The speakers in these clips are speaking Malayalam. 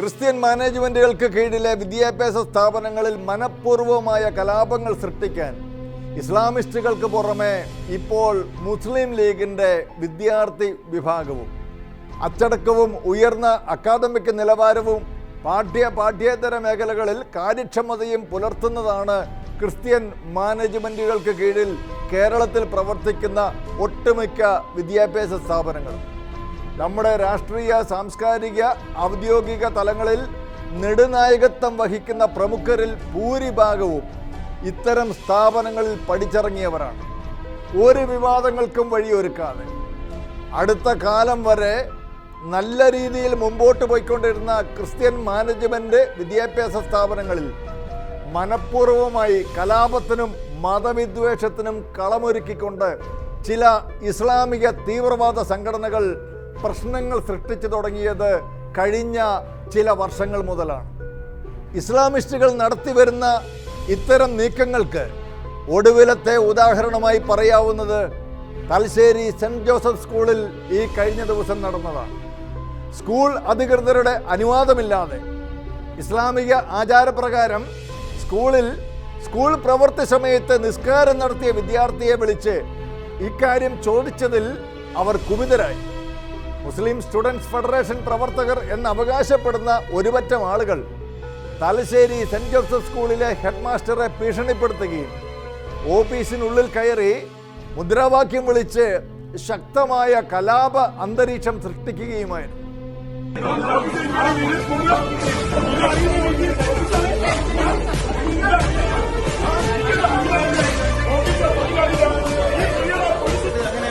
ക്രിസ്ത്യൻ മാനേജ്മെന്റുകൾക്ക് കീഴിലെ വിദ്യാഭ്യാസ സ്ഥാപനങ്ങളിൽ മനഃപൂർവമായ കലാപങ്ങൾ സൃഷ്ടിക്കാൻ ഇസ്ലാമിസ്റ്റുകൾക്ക് പുറമെ ഇപ്പോൾ മുസ്ലിം ലീഗിന്റെ വിദ്യാർത്ഥി വിഭാഗവും അച്ചടക്കവും ഉയർന്ന അക്കാദമിക് നിലവാരവും പാഠ്യ പാഠ്യേതര മേഖലകളിൽ കാര്യക്ഷമതയും പുലർത്തുന്നതാണ് ക്രിസ്ത്യൻ മാനേജ്മെന്റുകൾക്ക് കീഴിൽ കേരളത്തിൽ പ്രവർത്തിക്കുന്ന ഒട്ടുമിക്ക വിദ്യാഭ്യാസ സ്ഥാപനങ്ങളും. നമ്മുടെ രാഷ്ട്രീയ സാംസ്കാരിക ഔദ്യോഗിക തലങ്ങളിൽ നെടുനായകത്വം വഹിക്കുന്ന പ്രമുഖരിൽ ഭൂരിഭാഗവും ഇത്തരം സ്ഥാപനങ്ങളിൽ പഠിച്ചിറങ്ങിയവരാണ്. ഒരു വിവാദങ്ങൾക്കും വഴിയൊരുക്കാതെ അടുത്ത കാലം വരെ നല്ല രീതിയിൽ മുമ്പോട്ട് പോയിക്കൊണ്ടിരുന്ന ക്രിസ്ത്യൻ മാനേജ്മെന്റ് വിദ്യാഭ്യാസ സ്ഥാപനങ്ങളിൽ മനഃപൂർവമായി കലാപത്തിനും മതവിദ്വേഷത്തിനും കളമൊരുക്കിക്കൊണ്ട് ചില ഇസ്ലാമിക തീവ്രവാദ സംഘടനകൾ പ്രശ്നങ്ങൾ സൃഷ്ടിച്ചു തുടങ്ങിയത് കഴിഞ്ഞ ചില വർഷങ്ങൾ മുതലാണ്. ഇസ്ലാമിസ്റ്റുകൾ നടത്തി വരുന്ന ഇത്തരം നീക്കങ്ങൾക്ക് ഒടുവിലത്തെ ഉദാഹരണമായി പറയാവുന്നത് തലശ്ശേരി സെന്റ് ജോസഫ് സ്കൂളിൽ ഈ കഴിഞ്ഞ ദിവസം നടന്നതാണ്. സ്കൂൾ അധികൃതരുടെ അനുവാദമില്ലാതെ ഇസ്ലാമിക ആചാരപ്രകാരം സ്കൂളിൽ സ്കൂൾ പ്രവൃത്തി സമയത്ത് നിസ്കാരം നടത്തിയ വിദ്യാർത്ഥിയെ വിളിച്ച് ഇക്കാര്യം ചോദിച്ചതിൽ അവർ കുപിതരായി. മുസ്ലിം സ്റ്റുഡൻസ് ഫെഡറേഷൻ പ്രവർത്തകർ എന്ന് അവകാശപ്പെടുന്ന ഒരുപറ്റം ആളുകൾ തലശ്ശേരി സെന്റ് ജോസഫ് സ്കൂളിലെ ഹെഡ് മാസ്റ്ററെ ഭീഷണിപ്പെടുത്തുകയും ഓഫീസിനുള്ളിൽ കയറി മുദ്രാവാക്യം വിളിച്ച് ശക്തമായ കലാപ അന്തരീക്ഷം സൃഷ്ടിക്കുകയുമായിരുന്നു.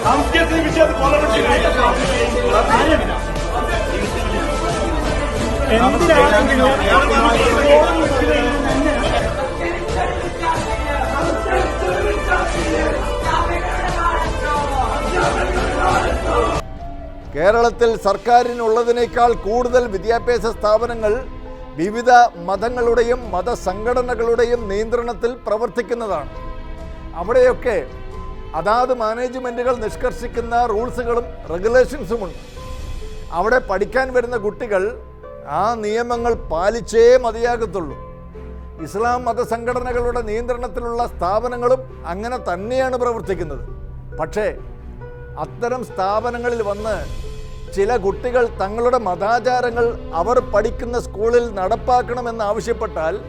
സാംസ്കാരിക വിഷയത്തിൽ കേരളത്തിൽ സർക്കാരിനുള്ളതിനേക്കാൾ കൂടുതൽ വിദ്യാഭ്യാസ സ്ഥാപനങ്ങൾ വിവിധ മതങ്ങളുടെയും മതസംഘടനകളുടെയും നിയന്ത്രണത്തിൽ പ്രവർത്തിക്കുന്നതാണ്. അവിടെയൊക്കെ അതാത് മാനേജ്മെന്റുകൾ നിഷ്കർഷിക്കുന്ന റൂൾസുകളും റെഗുലേഷൻസുമുണ്ട്. അവിടെ പഠിക്കാൻ വരുന്ന കുട്ടികൾ ആ നിയമങ്ങൾ പാലിച്ചേ മതിയാകത്തുള്ളൂ. ഇസ്ലാം മതസംഘടനകളുടെ നിയന്ത്രണത്തിലുള്ള സ്ഥാപനങ്ങളും അങ്ങനെ തന്നെയാണ് പ്രവർത്തിക്കുന്നത്. പക്ഷേ അത്തരം സ്ഥാപനങ്ങളിൽ വന്ന് ചില കുട്ടികൾ തങ്ങളുടെ മതാചാരങ്ങൾ അവർ പഠിക്കുന്ന സ്കൂളിൽ നടപ്പാക്കണമെന്ന് ആവശ്യപ്പെട്ടാൽ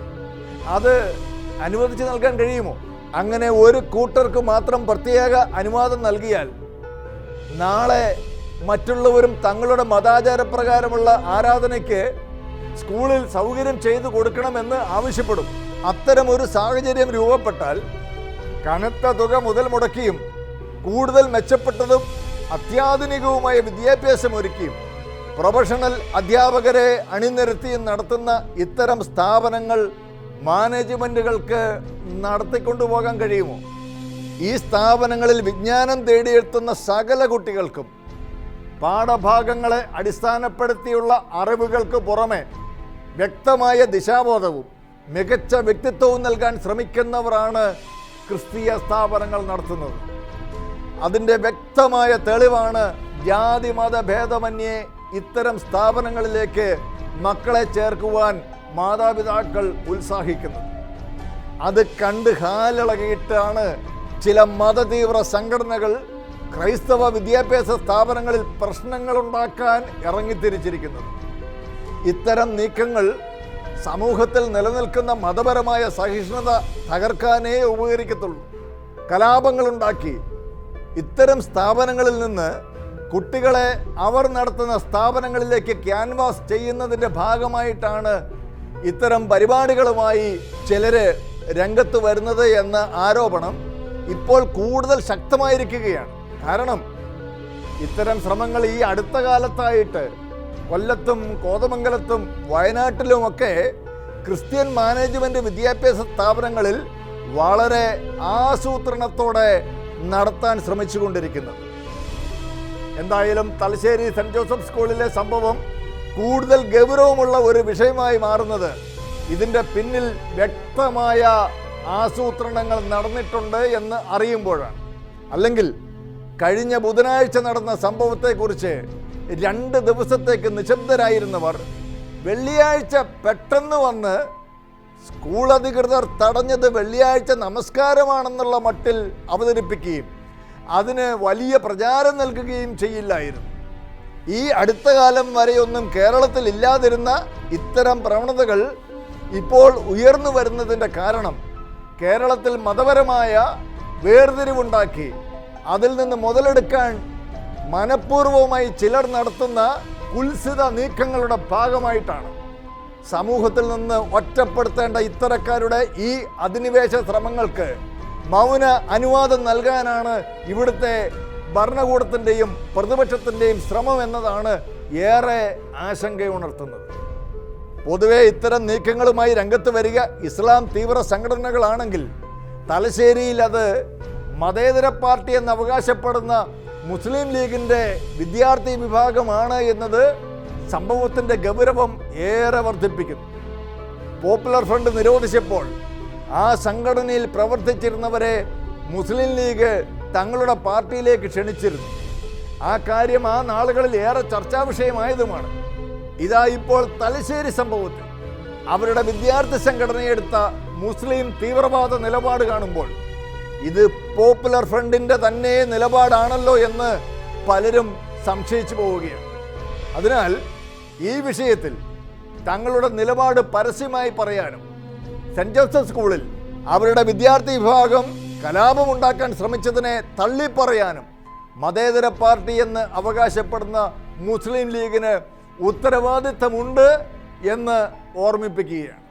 അത് അനുവദിച്ചു നൽകാൻ കഴിയുമോ? അങ്ങനെ ഒരു കൂട്ടർക്ക് മാത്രം പ്രത്യേക അനുവാദം നൽകിയാൽ നാളെ മറ്റുള്ളവരും തങ്ങളുടെ മതാചാരപ്രകാരമുള്ള ആരാധനയ്ക്ക് സ്കൂളിൽ സൗകര്യം ചെയ്തു കൊടുക്കണമെന്ന് ആവശ്യപ്പെടും. അത്തരം ഒരു സാഹചര്യം രൂപപ്പെട്ടാൽ കനത്ത തുക മുതൽ മുടക്കിയും കൂടുതൽ മെച്ചപ്പെട്ടതും അത്യാധുനികവുമായ വിദ്യാഭ്യാസം ഒരുക്കിയും പ്രൊഫഷണൽ അധ്യാപകരെ അണിനിരത്തിയും നടത്തുന്ന ഇത്തരം സ്ഥാപനങ്ങൾ മാനേജ്മെന്റുകൾക്ക് നടത്തിക്കൊണ്ടുപോകാൻ കഴിയുമോ? ഈ സ്ഥാപനങ്ങളിൽ വിജ്ഞാനം തേടിയെത്തുന്ന സകല കുട്ടികൾക്കും പാഠഭാഗങ്ങളെ അടിസ്ഥാനപ്പെടുത്തിയുള്ള അറിവുകൾക്ക് പുറമെ വ്യക്തമായ ദിശാബോധവും മികച്ച വ്യക്തിത്വവും നൽകാൻ ശ്രമിക്കുന്നവരാണ് ക്രിസ്തീയ സ്ഥാപനങ്ങൾ നടത്തുന്നത്. അതിന്റെ വ്യക്തമായ തെളിവാണ് ജാതി മത ഭേദമന്യേ ഇത്തരം സ്ഥാപനങ്ങളിലേക്ക് മക്കളെ ചേർക്കുവാൻ മാതാപിതാക്കൾ ഉത്സാഹിക്കുന്നത് അത് കണ്ട് ഹാലിളകിയിട്ടാണ് ചില മതതീവ്ര സംഘടനകൾ ക്രൈസ്തവ വിദ്യാഭ്യാസ സ്ഥാപനങ്ങളിൽ പ്രശ്നങ്ങളുണ്ടാക്കാൻ ഇറങ്ങിത്തിരിച്ചിരിക്കുന്നത്. ഇത്തരം നീക്കങ്ങൾ സമൂഹത്തിൽ നിലനിൽക്കുന്ന മതപരമായ സഹിഷ്ണുത തകർക്കാനേ ഉപകരിക്കത്തുള്ളൂ. കലാപങ്ങളുണ്ടാക്കി ഇത്തരം സ്ഥാപനങ്ങളിൽ നിന്ന് കുട്ടികളെ അവർ നടത്തുന്ന സ്ഥാപനങ്ങളിലേക്ക് ക്യാൻവാസ് ചെയ്യുന്നതിന്റെ ഭാഗമായിട്ടാണ് ഇത്തരം പരിപാടികളുമായി ചിലര് രംഗത്ത് വരുന്നത് എന്ന ആരോപണം ഇപ്പോൾ കൂടുതൽ ശക്തമായിരിക്കുകയാണ്. കാരണം ഇത്തരം ശ്രമങ്ങൾ ഈ അടുത്ത കാലത്തായിട്ട് കൊല്ലത്തും കോതമംഗലത്തും വയനാട്ടിലുമൊക്കെ ക്രിസ്ത്യൻ മാനേജ്മെന്റ് വിദ്യാഭ്യാസ സ്ഥാപനങ്ങളിൽ വളരെ ആസൂത്രണത്തോടെ നടത്താൻ ശ്രമിച്ചുകൊണ്ടിരിക്കുന്നത്. എന്തായാലും തലശ്ശേരി സെന്റ് ജോസഫ് സ്കൂളിലെ സംഭവം കൂടുതൽ ഗൗരവമുള്ള ഒരു വിഷയമായി മാറുന്നത്. ഇതിന്റെ പിന്നിൽ വ്യക്തമായ ആസൂത്രണങ്ങൾ നടന്നിട്ടുണ്ട് എന്ന് അറിയുമ്പോഴാണ്. അല്ലെങ്കിൽ കഴിഞ്ഞ ബുധനാഴ്ച നടന്ന സംഭവത്തെക്കുറിച്ച് രണ്ട് ദിവസത്തേക്ക് നിശബ്ദരായിരുന്നവർ വെള്ളിയാഴ്ച പെട്ടെന്ന് വന്ന് സ്കൂൾ അധികൃതർ തടഞ്ഞത് വെള്ളിയാഴ്ച നമസ്കാരമാണെന്നുള്ള മട്ടിൽ അവതരിപ്പിക്കുകയും അതിന് വലിയ പ്രചാരം നൽകുകയും ചെയ്യില്ലായിരുന്നു. ഈ അടുത്ത കാലം വരെയൊന്നും കേരളത്തിൽ ഇല്ലാതിരുന്ന ഇത്തരം പ്രവണതകൾ ഇപ്പോൾ ഉയർന്നു വരുന്നതിന്റെ കാരണം കേരളത്തിൽ മതപരമായ വേർതിരിവുണ്ടാക്കി. അതിൽ നിന്ന് മുതലെടുക്കാൻ മനഃപൂർവമായി ചിലർ നടത്തുന്ന കുൽസിത നീക്കങ്ങളുടെ ഭാഗമായിട്ടാണ്. സമൂഹത്തിൽ നിന്ന് ഒറ്റപ്പെടുത്തേണ്ട ഇത്തരക്കാരുടെ ഈ അധിനിവേശ ശ്രമങ്ങൾക്ക് മൗന അനുവാദം നൽകാനാണ് ഇവിടുത്തെ ഭരണകൂടത്തിന്റെയും പ്രതിപക്ഷത്തിന്റെയും ശ്രമം എന്നതാണ് ഏറെ ആശങ്കയുണർത്തുന്നത്. പൊതുവെ ഇത്തരം നീക്കങ്ങളുമായി രംഗത്ത് വരിക ഇസ്ലാം തീവ്ര സംഘടനകളാണെങ്കിൽ തലശ്ശേരിയിൽ അത് മതേതര പാർട്ടി എന്ന് അവകാശപ്പെടുന്ന മുസ്ലിം ലീഗിന്റെ വിദ്യാർത്ഥി വിഭാഗമാണ് എന്നത് സംഭവത്തിന്റെ ഗൗരവം ഏറെ വർദ്ധിപ്പിക്കുന്നു. പോപ്പുലർ ഫ്രണ്ട് നിരോധിച്ചപ്പോൾ ആ സംഘടനയിൽ പ്രവർത്തിച്ചിരുന്നവരെ മുസ്ലിം ലീഗ് തങ്ങളുടെ പാർട്ടിയിലേക്ക് ക്ഷണിച്ചിരുന്നു. ആ കാര്യം ആ നാളുകളിൽ ഏറെ ചർച്ചാ വിഷയമായതുമാണ് ഇതാ ഇപ്പോൾ തലശ്ശേരി സംഭവത്തിൽ. അവരുടെ വിദ്യാർത്ഥി സംഘടനയെടുത്ത മുസ്ലിം തീവ്രവാദ നിലപാട് കാണുമ്പോൾ ഇത് പോപ്പുലർ ഫ്രണ്ടിന്റെ തന്നെ നിലപാടാണല്ലോ എന്ന് പലരും സംശയിച്ചു പോവുകയാണ്. അതിനാൽ ഈ വിഷയത്തിൽ തങ്ങളുടെ നിലപാട് പരസ്യമായി പറയാനും സെന്റ് ജോസഫ് സ്കൂളിൽ അവരുടെ വിദ്യാർത്ഥി വിഭാഗം കലാപമുണ്ടാക്കാൻ ശ്രമിച്ചതിനെ തള്ളിപ്പറയാനും മതേതര പാർട്ടി എന്ന് അവകാശപ്പെടുന്ന മുസ്ലിം ലീഗിന് ഉത്തരവാദിത്തമുണ്ട് എന്ന് ഓർമ്മിപ്പിക്കുകയാണ്.